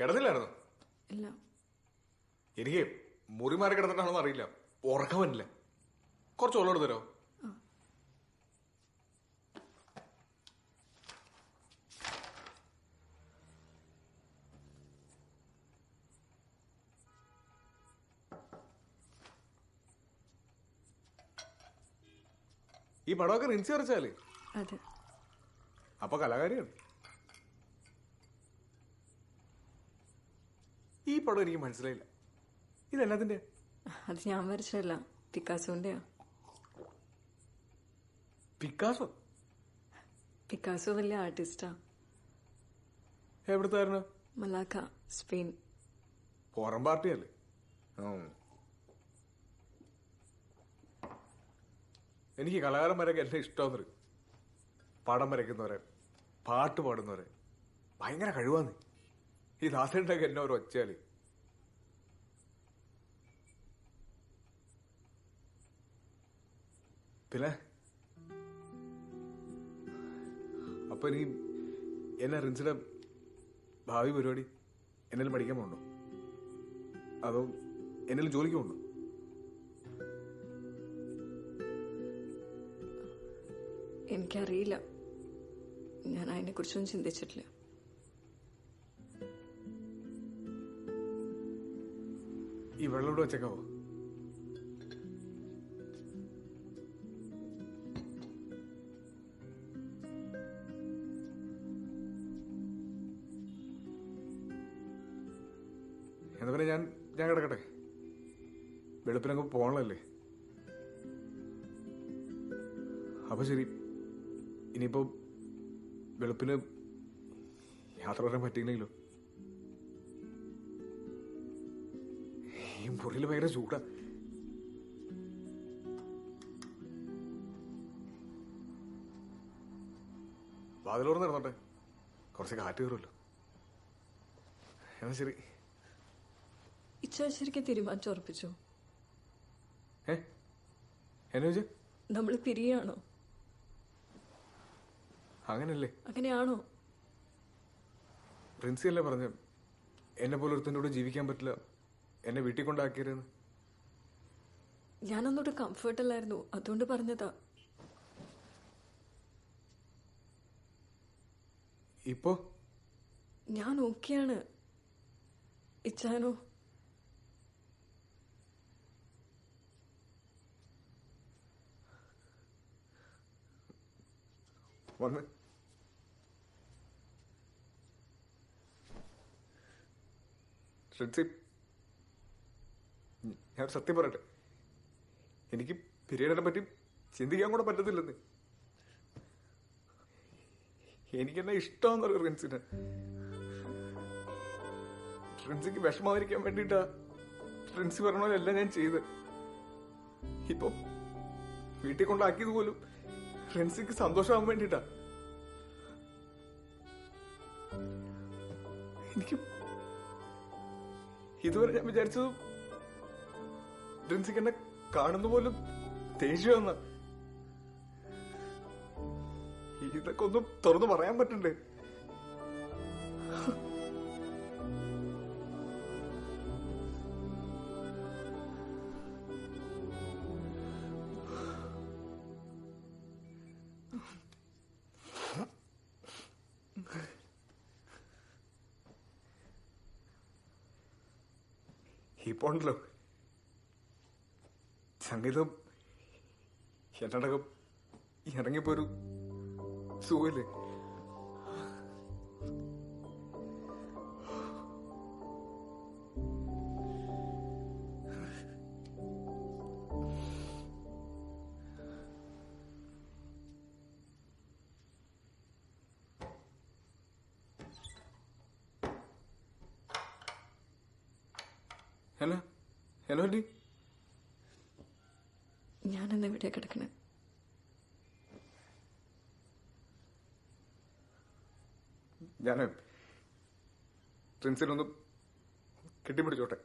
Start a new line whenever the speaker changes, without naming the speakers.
കിടന്നില്ലായിരുന്നു?
ഇല്ല.
എനിക്ക് മുറി മാറി കിടന്നിട്ടാണെന്ന് അറിയില്ല. ഉറക്കം പറ്റില്ല കുറച്ച് വെള്ളം തരോ? ഈ പടമൊക്കെ റിൻസി വരച്ചാൽ?
അതെ.
അപ്പൊ കലാകാരിയാണ്. ഈ പടം എനിക്ക് മനസ്സിലായില്ല. ഇതെല്ലാത്തിന്റെ
അത് ഞാൻ വരച്ചല്ല പിക്കാസോന്റെയാ.
പിക്കാസോ?
പിക്കാസോ വലിയ ആർട്ടിസ്റ്റാ.
എവിടുത്തായിരുന്നു
മലാക്ക സ്പെയിൻ.
പുറം പാർട്ടിയല്ലേ? അല്ലേ എനിക്ക് കലാകാരന്മാരൊക്കെ എല്ലാം ഇഷ്ടമെന്ന് പടം വരയ്ക്കുന്നവരെ പാട്ട് പാടുന്നവരെ. ഭയങ്കര കഴിവാന്ന്. ഈ ദാസേട്ടൊക്കെ എന്നെ ഒരു ഒച്ചാൽ പിന്നെ? അപ്പൊ ഇനി എന്നെ റിൻസിന്റെ ഭാവി പരിപാടി എന്തെങ്കിലും പഠിക്കാൻ പോകണ്ടോ അതോ എന്തെങ്കിലും ജോലിക്ക് പോകണ്ടോ
എനിക്കറിയില്ല. ഞാൻ അതിനെക്കുറിച്ചൊന്നും ചിന്തിച്ചിട്ടില്ല.
ഈ വെള്ളം ഇവിടെ വെച്ചേക്കാവോ? എന്നാ ഞാൻ ഞാൻ കിടക്കട്ടെ. വെളുപ്പിനങ്ങ് പോകണല്ലേ അപ്പൊ ശരി. ഇനിയിപ്പോ വെളുപ്പിന് യാത്ര വരാൻ പറ്റിയില്ലെങ്കിലോ? ഈ മുറിയിൽ ഭയങ്കര ചൂടാ. വാതിലോർന്ന് ഇറന്നോട്ടെ കുറച്ച് കാറ്റ് കയറുമല്ലോ. എന്നാ ശരി.
ഇച്ഛ ശരിക്കും തീരുമാനിച്ചുറപ്പിച്ചു
ഏ? എന്നെ വെച്ച്
നമ്മൾ പിരിയാണോ?
അങ്ങനല്ലേ.
അങ്ങനെയാണോ?
പ്രിൻസി അല്ലേ പറഞ്ഞ എന്നെ പോലെ ഒരുത്തന്റെ കൂടെ ജീവിക്കാൻ പറ്റില്ല. എന്നെ വീട്ടിൽ കൊണ്ടാക്കിയിരുന്നു?
ഞാനൊന്നുകൂടെ കംഫർട്ട് അല്ലായിരുന്നു അതുകൊണ്ട് പറഞ്ഞതാ.
ഇപ്പോ?
ഞാൻ ഓക്കെയാണ്. ഇച്ചാനോ?
വന്ന്. ഷിൻസി ഞാൻ സത്യം പറയട്ടെ. എനിക്ക് പിരീഡിനെ പറ്റി ചിന്തിക്കാൻ കൂടെ പറ്റത്തില്ലെന്ന്. എനിക്കെന്നെ ഇഷ്ടമെന്നറിയോ റിൻസിന് റിൻസിക്ക് വിഷമാതിരിക്കാൻ വേണ്ടിയിട്ടാ റിൻസി പറഞ്ഞ പോലെ എല്ലാം ഞാൻ ചെയ്ത് ഇപ്പൊ വീട്ടിൽ കൊണ്ടാക്കിയത് പോലും റിൻസിക്ക് സന്തോഷമാകാൻ വേണ്ടിട്ടാ എനിക്ക് ഇതുവരെ ഞാൻ വിചാരിച്ചത് റിൻസിക്ക് എന്നെ കാണുന്ന പോലും ദേഷ്യമെന്ന ഇതൊക്കെ ഒന്നും തുറന്നു പറയാൻ പറ്റണ്ടേ ഇപ്പൊ ഉണ്ടല്ലോ സംഗീതം എന്നടകം ഇറങ്ങിപ്പോരു സുഖമില്ലേ ഹലോ? ഹലോ പറ്റി
ഞാനെന്ന് ഇവിടെ കിടക്കണേ?
ഞാൻ പ്രിൻസിനൊന്ന് കെട്ടിപ്പിടിച്ചോട്ടെ.